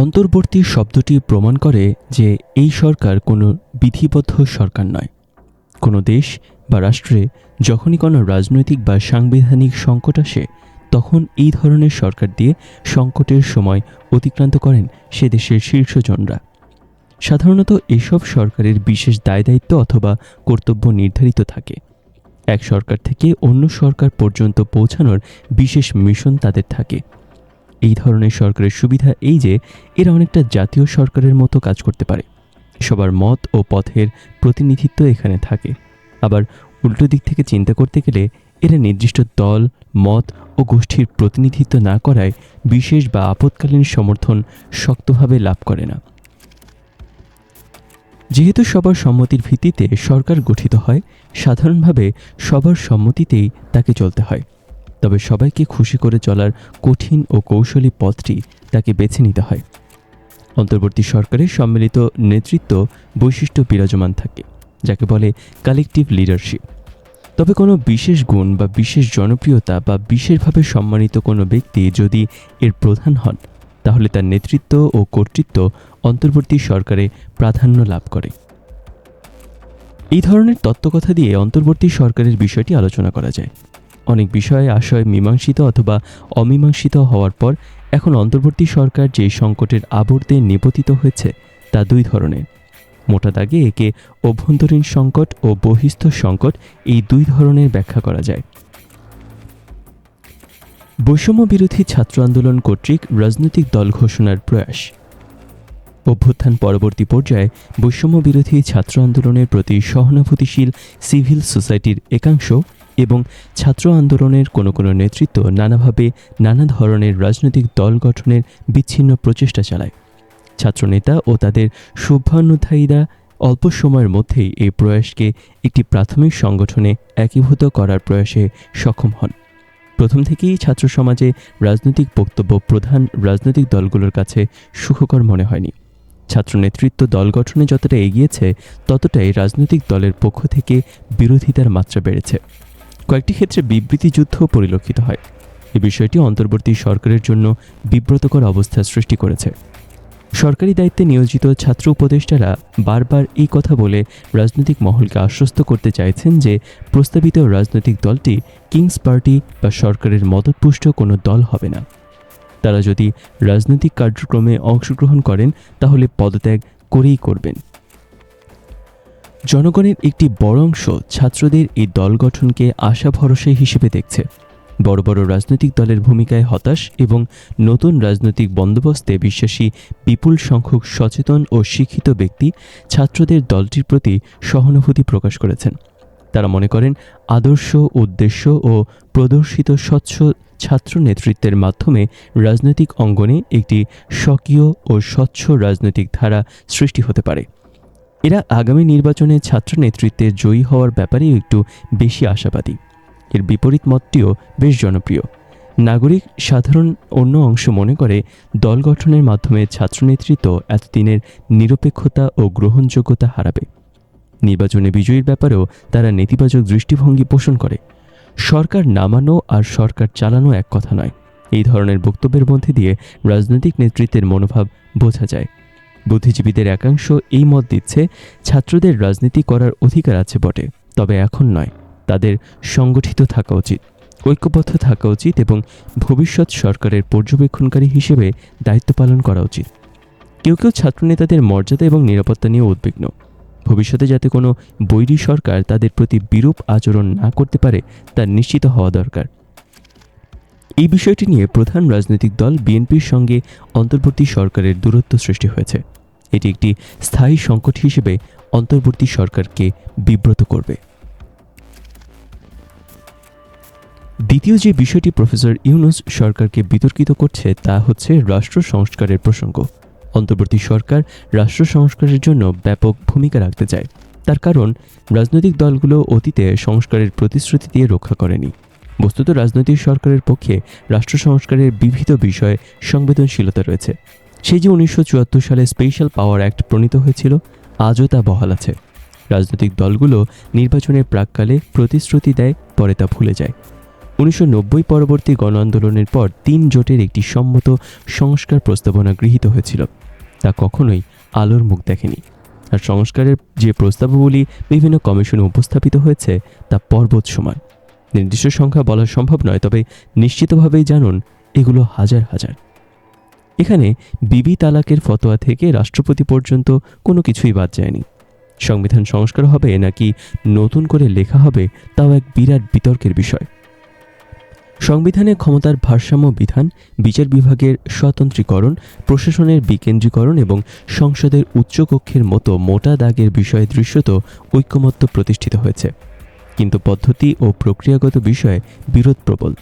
অন্তর্বর্তী শব্দটি প্রমাণ করে যে এই সরকার কোনো বিধিবদ্ধ সরকার নয়। কোনো দেশ বা রাষ্ট্রে যখনই কোনো রাজনৈতিক বা সাংবিধানিক সংকট আসে, তখন এই ধরনের সরকার দিয়ে সংকটের সময় অতিক্রান্ত করেন সে দেশের শীর্ষজনরা। সাধারণত এসব সরকারের বিশেষ দায় দায়িত্ব অথবা কর্তব্য নির্ধারিত থাকে। এক সরকার থেকে অন্য সরকার পর্যন্ত পৌঁছানোর বিশেষ মিশন তাদের থাকে। এই ধরনের সরকারের সুবিধা এই যে, এরা অনেকটা জাতীয় সরকারের মতো কাজ করতে পারে। সবার মত ও পথের প্রতিনিধিত্ব এখানে থাকে। আবার উল্টো দিক থেকে চিন্তা করতে গেলে, এরা নির্দিষ্ট দল, মত ও গোষ্ঠীর প্রতিনিধিত্ব না করায় বিশেষ বা আপৎকালীন সমর্থন শক্তভাবে লাভ করে না। যেহেতু সবার সম্মতির ভিত্তিতে সরকার গঠিত হয়, সাধারণভাবে সবার সম্মতিতেই তাকে চলতে হয়। তবে সবাইকে খুশি করে চলার কঠিন ও কৌশলী পথটি তাকে বেছে নিতে হয়। অন্তর্বর্তী সরকারের সম্মিলিত নেতৃত্ব বৈশিষ্ট্য বিরাজমান থাকে, যাকে বলে কালেকটিভ লিডারশিপ তবে কোনো বিশেষ গুণ বা বিশেষ জনপ্রিয়তা বা বিশেষভাবে সম্মানিত কোনো ব্যক্তি যদি এর প্রধান হন, তাহলে তার নেতৃত্ব ও কর্তৃত্ব অন্তর্বর্তী সরকারে প্রাধান্য লাভ করে। এই ধরনের তত্ত্বকথা দিয়ে অন্তর্বর্তী সরকারের বিষয়টি আলোচনা করা যায়। অনেক বিষয়ে আশয় মীমাংসিত অথবা অমীমাংসিত হওয়ার পর এখন অন্তর্বর্তী সরকার যে সংকটের আবর্তে নিপতিত হয়েছে তা দুই ধরনের। মোটা দাগে একে অভ্যন্তরীণ সংকট ও বহিস্থ সংকট এই দুই ধরনের ব্যাখ্যা করা যায়। বৈষম্য বিরোধী ছাত্র আন্দোলন কর্তৃক রাজনৈতিক দল ঘোষণার প্রয়াস। অভ্যুত্থান পরবর্তী পর্যায়ে বৈষম্য বিরোধী ছাত্র আন্দোলনের প্রতি সহানুভূতিশীল সিভিল সোসাইটির একাংশ এবং ছাত্র আন্দোলনের কোনো কোনো নেতৃত্ব নানাভাবে নানা ধরনের রাজনৈতিক দল গঠনের বিচ্ছিন্ন প্রচেষ্টা চালায়। ছাত্রনেতা ও তাদের শুভানুধ্যায়ীরা অল্প সময়ের মধ্যেই এই প্রয়াসকে একটি প্রাথমিক সংগঠনে একীভূত করার প্রয়াসে সক্ষম হন। প্রথম থেকেই ছাত্র সমাজে রাজনৈতিক বক্তব্য প্রধান রাজনৈতিক দলগুলোর কাছে সুখকর মনে হয়নি। ছাত্র নেতৃত্ব দল গঠনে যতটা এগিয়েছে, ততটাই রাজনৈতিক দলের পক্ষ থেকে বিরোধিতার মাত্রা বেড়েছে। কয়েকটি ক্ষেত্রে বিবৃতি যুদ্ধ পরিলক্ষিত হয়। এ বিষয়টি অন্তর্বর্তী সরকারের জন্য বিব্রতকর অবস্থা সৃষ্টি করেছে। সরকারি দায়িত্বে নিয়োজিত ছাত্র উপদেষ্টারা বারবার এই কথা বলে রাজনৈতিক মহলকে আশ্বস্ত করতে চাইছেন যে প্রস্তাবিত রাজনৈতিক দলটি কিংস পার্টি বা সরকারের মদতপুষ্ট কোনো দল হবে না। তারা যদি রাজনৈতিক কার্যক্রমে অংশগ্রহণ করেন, তাহলে পদত্যাগ করেই করবেন। জনগণের একটি বড় অংশ ছাত্রদের এই দল গঠনকে আশা ভরসা হিসেবে দেখছে। বড় বড় রাজনৈতিক দলের ভূমিকায় হতাশ এবং নতুন রাজনৈতিক বন্দোবস্তে বিশ্বাসী বিপুল সংখ্যক সচেতন ও শিক্ষিত ব্যক্তি ছাত্রদের দলটির প্রতি সহানুভূতি প্রকাশ করেছেন। তারা মনে করেন, আদর্শ, উদ্দেশ্য ও প্রদর্শিত স্বচ্ছ ছাত্র নেতৃত্বের মাধ্যমে রাজনৈতিক অঙ্গনে একটি স্বকীয় ও স্বচ্ছ রাজনৈতিক ধারা সৃষ্টি হতে পারে। এরা আগামী নির্বাচনে ছাত্র নেতৃত্বে জয়ী হওয়ার ব্যাপারেও একটু বেশি আশাবাদী। এর বিপরীত মতটিও বেশ জনপ্রিয়। নাগরিক সাধারণ অন্য অংশ মনে করে, দল গঠনের মাধ্যমে ছাত্রনেতৃত্ব এতদিনের নিরপেক্ষতা ও গ্রহণযোগ্যতা হারাবে। নির্বাচনে বিজয়ীর ব্যাপারেও তারা নেতিবাচক দৃষ্টিভঙ্গি পোষণ করে। সরকার নামানো আর সরকার চালানো এক কথা নয়। এই ধরনের বক্তব্যের মধ্যে দিয়ে রাজনৈতিক নেতৃত্বের মনোভাব বোঝা যায়। বুদ্ধিজীবীদের একাংশ এই মত দিচ্ছে, ছাত্রদের রাজনীতি করার অধিকার আছে বটে, তবে এখন নয়। তাদের সংগঠিত থাকা উচিত, ঐক্যবদ্ধ থাকা উচিত এবং ভবিষ্যৎ সরকারের পর্যবেক্ষণকারী হিসেবে দায়িত্ব পালন করা উচিত। কেউ কেউ ছাত্রনেতাদের মর্যাদা এবং নিরাপত্তা নিয়ে উদ্বিগ্ন। ভবিষ্যতে যাতে কোনো বৈরী সরকার তাদের প্রতি বিরূপ আচরণ না করতে পারে, তা নিশ্চিত হওয়া দরকার। এই বিষয়টি নিয়ে প্রধান রাজনৈতিক দল বিএনপির সঙ্গে অন্তর্বর্তী সরকারের দূরত্ব সৃষ্টি হয়েছে। এটি একটি স্থায়ী সংকট হিসেবে অন্তর্বর্তী সরকারকে বিব্রত করবে। দ্বিতীয় যে বিষয়টি প্রফেসর ইউনুস সরকারকে বিতর্কিত করছে তা হচ্ছে রাষ্ট্র সংস্কারের প্রসঙ্গ। অন্তর্বর্তী সরকার রাষ্ট্র সংস্কারের জন্য ব্যাপক ভূমিকা রাখতে চায়। তার কারণ, রাজনৈতিক দলগুলো অতীতে সংস্কারের প্রতিশ্রুতি দিয়ে রক্ষা করেনি। বস্তুত রাজনৈতিক সরকারের পক্ষে রাষ্ট্র সংস্কারের বিবিধ বিষয়ে সংবেদনশীলতা রয়েছে। সেই যে উনিশশো চুয়াত্তর সালে স্পেশাল পাওয়ার অ্যাক্ট প্রণীত হয়েছিল, আজও তা বহাল আছে। রাজনৈতিক দলগুলো নির্বাচনের প্রাককালে প্রতিশ্রুতি দেয়, পরে তা ভুলে যায়। উনিশশো নব্বই পরবর্তী গণ আন্দোলনের পর তিন জোটের একটি সম্মত সংস্কার প্রস্তাবনা গৃহীত হয়েছিল। তা কখনোই আলোর মুখ দেখেনি। আর সংস্কারের যে প্রস্তাবগুলি বিভিন্ন কমিশনে উপস্থাপিত হয়েছে, তা পর্বত সমান নির্দিষ্ট সংখ্যা বলা সম্ভব নয়, তবে নিশ্চিতভাবেই জানুন, এগুলো হাজার হাজার। এখানে বিবি তালাকের ফতোয়া থেকে রাষ্ট্রপতি পর্যন্ত কোনো কিছুই বাদ যায়নি। সংবিধান সংস্কার হবে নাকি নতুন করে লেখা হবে তাও এক বিরাট বিতর্কের বিষয়। সংবিধানে ক্ষমতার ভারসাম্য বিধান, বিচার বিভাগের স্বতন্ত্রীকরণ, প্রশাসনের বিকেন্দ্রীকরণ এবং সংসদের উচ্চকক্ষের মতো মোটা দাগের বিষয়ে দৃশ্যত ঐক্যমত্য প্রতিষ্ঠিত হয়েছে। কিন্তু পদ্ধতি ও প্রক্রিয়াগত বিষয়ে বিরোধ প্রবল।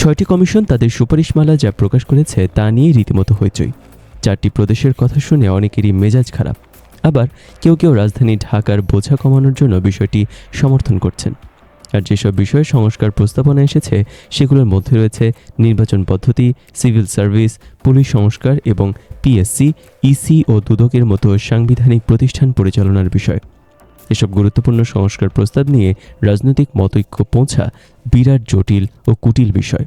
ছয়টি কমিশন তাদের সুপারিশমালা যা প্রকাশ করেছে তা নিয়ে রীতিমতো হইচই। চারটি প্রদেশের কথা শুনে অনেকেরই মেজাজ খারাপ। আবার কেউ কেউ রাজধানী ঢাকার বোঝা কমানোর জন্য বিষয়টি সমর্থন করছেন। আর যেসব বিষয়ে সংস্কার প্রস্তাবনা এসেছে, সেগুলোর মধ্যে রয়েছে নির্বাচন পদ্ধতি, সিভিল সার্ভিস, পুলিশ সংস্কার এবং পিএসসি, ইসি ও দুদকের মতো সাংবিধানিক প্রতিষ্ঠান পরিচালনার বিষয়। এসব গুরুত্বপূর্ণ সংস্কার প্রস্তাব নিয়ে রাজনৈতিক মতৈক্য পৌঁছা বিরাট জটিল ও কুটিল বিষয়।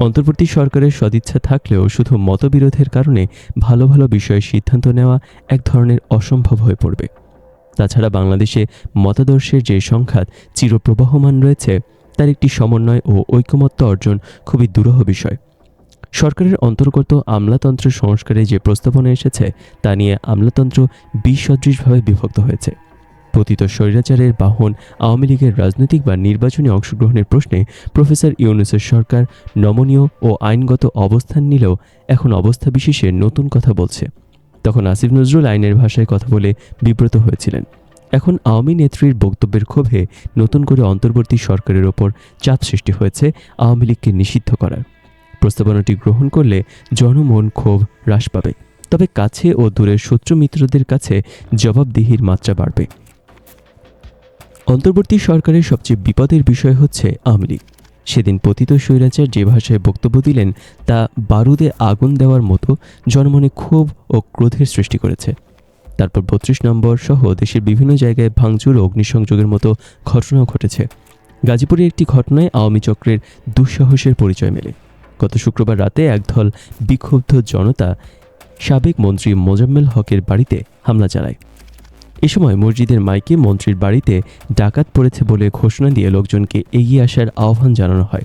অন্তর্বর্তী সরকারের সদিচ্ছা থাকলেও শুধু মতবিরোধের কারণে ভালো ভালো বিষয়ে সিদ্ধান্ত নেওয়া এক ধরনের অসম্ভব হয়ে পড়বে। তাছাড়া বাংলাদেশে মতাদর্শের যে সংখ্যাত চিরপ্রবাহমান রয়েছে, তার একটি সমন্বয় ও ঐকমত্য অর্জন খুবই দুরূহ বিষয়। সরকারের অন্তর্গত আমলাতন্ত্র সংস্কারে যে প্রস্তাবনা এসেছে, তা নিয়ে আমলাতন্ত্র বিসদৃশভাবে বিভক্ত হয়েছে। পতিত স্বৈরাচারের বাহন আওয়ামী লীগের রাজনৈতিক বা নির্বাচনী অংশগ্রহণের প্রশ্নে প্রফেসর ইউনুসের সরকার নমনীয় ও আইনগত অবস্থান নিলেও এখন অবস্থা বিশেষে নতুন কথা বলছে। তখন আসিফ নজরুল আইনের ভাষায় কথা বলে বিব্রত হয়েছিলেন। এখন আওয়ামী নেত্রীর বক্তব্যের ক্ষোভে নতুন করে অন্তর্বর্তী সরকারের ওপর চাপ সৃষ্টি হয়েছে আওয়ামী লীগকে নিষিদ্ধ করার। প্রস্তাবনাটি গ্রহণ করলে জনমন ক্ষোভ হ্রাস পাবে। তবে কাছে ও দূরের শত্রু মিত্রদের কাছে জবাবদিহির মাত্রা বাড়বে। অন্তর্বর্তী সরকারের সবচেয়ে বিপদের বিষয় হচ্ছে আওয়ামী লীগ। সেদিন পতিত স্বৈরাচার যে ভাষায় বক্তব্য দিলেন, তা বারুদে আগুন দেওয়ার মতো জনমনে ক্ষোভ ও ক্রোধের সৃষ্টি করেছে। তারপর বত্রিশ নম্বর সহ দেশের বিভিন্ন জায়গায় ভাঙচুর ও অগ্নিসংযোগের মতো ঘটনাও ঘটেছে। গাজীপুরের একটি ঘটনায় আওয়ামী চক্রের দুঃসাহসের পরিচয় মেলে। গত শুক্রবার রাতে একদল বিক্ষুব্ধ জনতা সাবেক মন্ত্রী মোজাম্মেল হকের বাড়িতে হামলা চালায়। এ সময় মসজিদের মাইকে মন্ত্রীর বাড়িতে ডাকাত পড়েছে বলে ঘোষণা দিয়ে লোকজনকে এগিয়ে আসার আহ্বান জানানো হয়।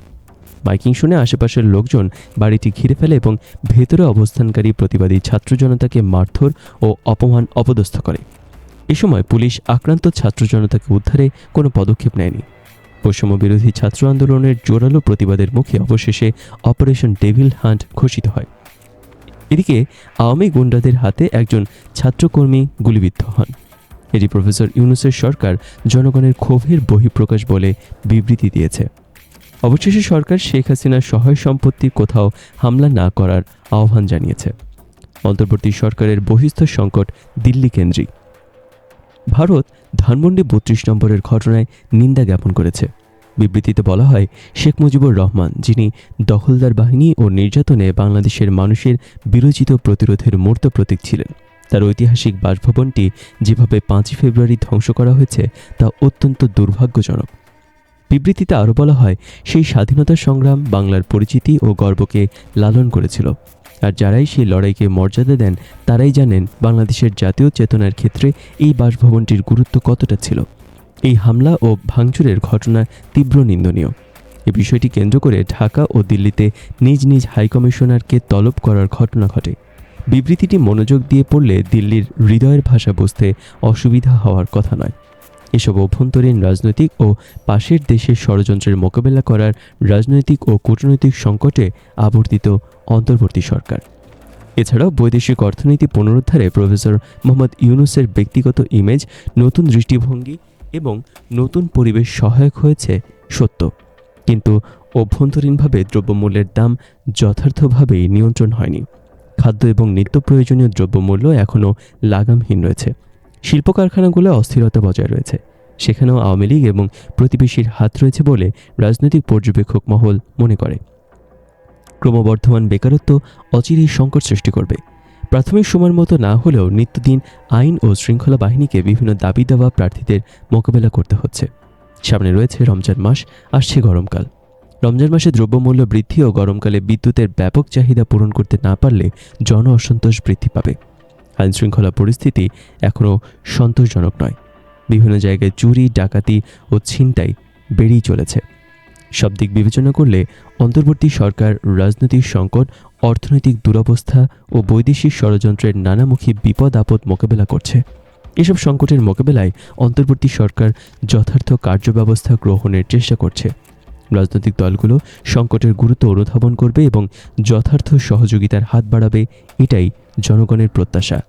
মাইকিং শুনে আশেপাশের লোকজন বাড়িটি ঘিরে ফেলে এবং ভেতরে অবস্থানকারী প্রতিবাদী ছাত্র জনতাকে মারধর ও অপমান অপদস্থ করে। এ সময় পুলিশ আক্রান্ত ছাত্র জনতাকে উদ্ধারে কোনো পদক্ষেপ নেয়নি। বৈষম্য বিরোধী ছাত্র আন্দোলনের জোরালো প্রতিবাদের মুখে অবশেষে অপারেশন ডেভিল হান্ট ঘোষিত হয়। এদিকে আওয়ামী গুন্ডাদের হাতে একজন ছাত্রকর্মী গুলিবিদ্ধ হন। এটি প্রফেসর ইউনুসের সরকার জনগণের ক্ষোভের বহিঃপ্রকাশ বলে বিবৃতি দিয়েছে। অবশেষে সরকার শেখ হাসিনার সহায় সম্পত্তি কোথাও হামলা না করার আহ্বান জানিয়েছে। অন্তর্বর্তী সরকারের বহিস্থ সংকট দিল্লি কেন্দ্রিক। ভারত ধানমন্ডি বত্রিশ নম্বরের ঘটনায় নিন্দা জ্ঞাপন করেছে। বিবৃতিতে বলা হয়, শেখ মুজিবুর রহমান, যিনি দখলদার বাহিনী ও নির্যাতনে বাংলাদেশের মানুষের বিরোচিত প্রতিরোধের মূর্ত প্রতীক ছিলেন। তার ঐতিহাসিক বাসভবনটি যেভাবে পাঁচই ফেব্রুয়ারি ধ্বংস করা হয়েছে, তা অত্যন্ত দুর্ভাগ্যজনক। বিবৃতিতে আরও বলা হয়, সেই স্বাধীনতা সংগ্রাম বাংলার পরিচিতি ও গর্বকে লালন করেছিল। আর যারাই সেই লড়াইকে মর্যাদা দেন, তারাই জানেন বাংলাদেশের জাতীয় চেতনার ক্ষেত্রে এই বাসভবনটির গুরুত্ব কতটা ছিল। এই হামলা ও ভাঙচুরের ঘটনা তীব্র নিন্দনীয়। এ বিষয়টি কেন্দ্র করে ঢাকা ও দিল্লিতে নিজ নিজ হাইকমিশনারকে তলব করার ঘটনা ঘটে। বিবৃতিটি মনোযোগ দিয়ে পড়লে দিল্লির হৃদয়ের ভাষা বুঝতে অসুবিধা হওয়ার কথা নয়। এসব অভ্যন্তরীণ রাজনৈতিক ও পাশের দেশের ষড়যন্ত্রের মোকাবেলা করার রাজনৈতিক ও কূটনৈতিক সংকটে আবর্তিত অন্তর্বর্তী সরকার। এছাড়াও বৈদেশিক অর্থনীতি পুনরুদ্ধারে প্রফেসর মোহাম্মদ ইউনুসের ব্যক্তিগত ইমেজ নতুন দৃষ্টিভঙ্গি এবং নতুন পরিবেশ সহায়ক হয়েছে সত্য। কিন্তু অভ্যন্তরীণভাবে দ্রব্যমূল্যের দাম যথার্থভাবেই নিয়ন্ত্রণ হয়নি। খাদ্য এবং নিত্য প্রয়োজনীয় দ্রব্যমূল্য এখনও লাগামহীন রয়েছে। শিল্প কারখানাগুলো অস্থিরতা বজায় রয়েছে। সেখানেও আওয়ামী লীগ এবং প্রতিবেশীর হাত রয়েছে বলে রাজনৈতিক পর্যবেক্ষক মহল মনে করে। ক্রমবর্ধমান বেকারত্ব অচিরেই সংকট সৃষ্টি করবে। প্রাথমিক সময়ের মতো না হলেও নিত্যদিন আইন ও শৃঙ্খলা বাহিনীকে বিভিন্ন দাবি দেওয়া প্রার্থীদের মোকাবেলা করতে হচ্ছে। সামনে রয়েছে রমজান মাস, আসছে গরমকাল। রমজান মাসে দ্রব্যমূল্য বৃদ্ধি ও গরমকালে বিদ্যুতের ব্যাপক চাহিদা পূরণ করতে না পারলে জন অসন্তোষ বৃদ্ধি পাবে। আইনশৃঙ্খলা পরিস্থিতি এখনও সন্তোষজনক নয়। বিভিন্ন জায়গায় চুরি, ডাকাতি ও ছিনতাই বেড়েই চলেছে। সব দিক বিবেচনা করলে অন্তর্বর্তী সরকার, রাজনৈতিক সংকট, অর্থনৈতিক দুরবস্থা ও বৈদেশিক ষড়যন্ত্রের নানামুখী বিপদ আপদ মোকাবেলা করছে। এসব সংকটের মোকাবেলায় অন্তর্বর্তী সরকার যথার্থ কার্যব্যবস্থা গ্রহণের চেষ্টা করছে। রাজনৈতিক দলগুলো সংকটের গুরুত্ব অনুধাবন করবে এবং যথার্থ সহযোগিতার হাত বাড়াবে এটাই জনগণের প্রত্যাশা।